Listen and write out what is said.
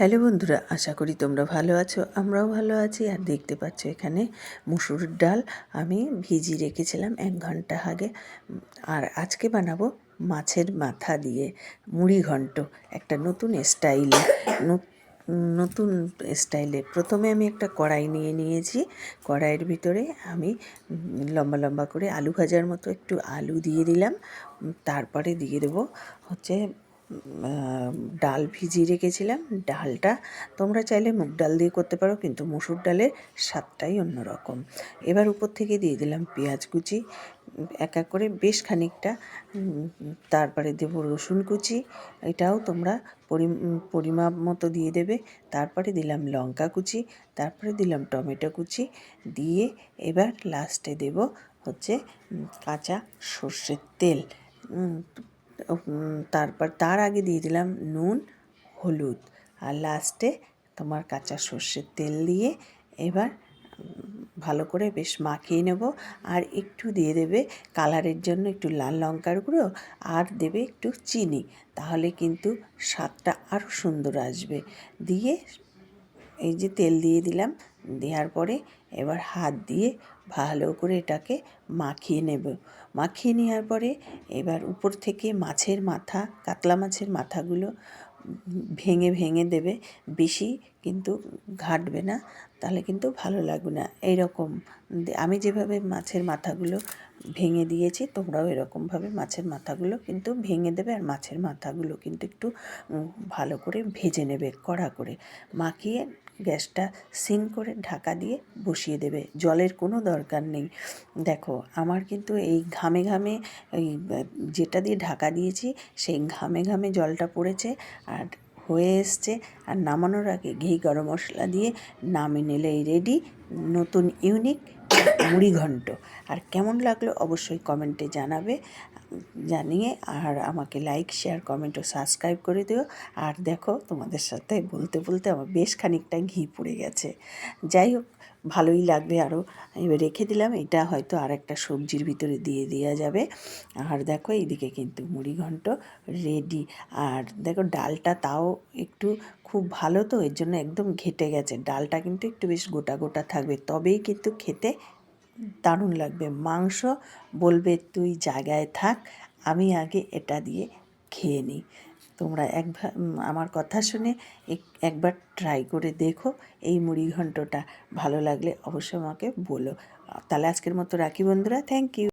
Hello বন্ধুরা, আশা করি তোমরা ভালো আছো, আমরাও ভালো আছি। আর দেখতে পাচ্ছ এখানে মুসুর ডাল আমি ভিজিয়ে রেখেছিলাম এক ঘণ্টা আগে। আর আজকে বানাবো মাছের মাথা দিয়ে মুড়ি ঘন্ট, একটা নতুন স্টাইলে নতুন স্টাইলে। প্রথমে আমি একটা কড়াই নিয়ে নিয়েছি, কড়াইয়ের ভিতরে আমি লম্বা লম্বা করে আলু ভাজার মতো একটু আলু দিয়ে দিলাম। তারপরে দিয়ে দেবো হচ্ছে ডাল ভিজিয়ে রেখেছিলাম। ডালটা তোমরা চাইলে মুগ ডাল দিয়ে করতে পারো, কিন্তু মুসুর ডালের স্বাদটাই অন্যরকম। এবার উপর থেকে দিয়ে দিলাম পেঁয়াজ কুচি, এক এক করে বেশ খানিকটা তারপরে দেব রসুন কুচি, এটাও তোমরা পরিমাপ মতো দিয়ে দেবে। তারপরে দিলাম লঙ্কা কুচি, তারপরে দিলাম টমেটো কুচি, দিয়ে এবার লাস্টে দেব হচ্ছে কাঁচা সর্ষের তেল। তারপর তার আগে দিয়ে দিলাম নুন, হলুদ আর লাস্টে তোমার কাঁচা সর্ষের তেল দিয়ে এবার ভালো করে বেশ মাখিয়ে নেব আর একটু দিয়ে দেবে কালারের জন্য একটু লাল লঙ্কার গুঁড়ো আর দেবে একটু চিনি, তাহলে কিন্তু স্বাদটা আরও সুন্দর আসবে। দিয়ে এই যে তেল দিয়ে দিলাম, দেওয়ার পরে এবার হাত দিয়ে ভালো করে এটাকে মাখিয়ে নেব। মাখিয়ে নেওয়ার পরে এবার উপর থেকে মাছের মাথা, কাতলা মাছের মাথাগুলো ভেঙে ভেঙে দেবে। বেশি কিন্তু ঘাটবে না, তাহলে কিন্তু ভালো লাগবে না। এইরকম আমি যেভাবে মাছের মাথাগুলো ভেঙে দিয়েছি, তোমরাও এরকমভাবে মাছের মাথাগুলো কিন্তু ভেঙে দেবে আর মাছের মাথাগুলো কিন্তু একটু ভালো করে ভেজে নেবে, কড়া করে। মাখিয়ে গ্যাসটা সিন করে ঢাকা দিয়ে বসিয়ে দেবে, জলের কোনো দরকার নেই। দেখো, আমার কিন্তু এই ঘামে ঘামে, এই, যেটা দিয়ে ঢাকা দিয়েছি, সেই ঘামে ঘামে জলটা পড়েছে, আর হয়ে এসছে আর নামানোর আগে ঘি, গরম মশলা দিয়ে নামে নিলেই রেডি নতুন ইউনিক মুড়ি ঘন্ট। আর কেমন লাগল অবশ্যই কমেন্টে জানাবে, জানিয়ে আর আমাকে লাইক শেয়ার কমেন্ট ও সাবস্ক্রাইব করে দিও। আর দেখো তোমাদের সাথে বলতে বলতে আমার বেশ খানিকটা ঘি পুড়ে গেছে। যাই হোক ভালোই লাগবে আরও এবার রেখে দিলাম, এটা হয়তো আর একটা সবজির ভিতরে দিয়ে দেওয়া যাবে। আর দেখো এইদিকে কিন্তু মুড়ি ঘন্ট রেডি আর দেখো ডালটা তাও একটু খুব ভালো তো, এর জন্য একদম ঘেটে গেছে। ডালটা কিন্তু একটু বেশ গোটা গোটা থাকবে, তবেই কিন্তু খেতে দারুণ লাগবে। মাংস বলবে তুই জায়গায় থাক, আমি আগে এটা দিয়ে খেয়ে নিই। তোমরা একবার আমার কথা শুনে একবার ট্রাই করে দেখো এই মুড়ি ঘন্টটা। ভালো লাগলে অবশ্যই আমাকে বলো। তাহলে আজকের মতো রাখি বন্ধুরা। Thank you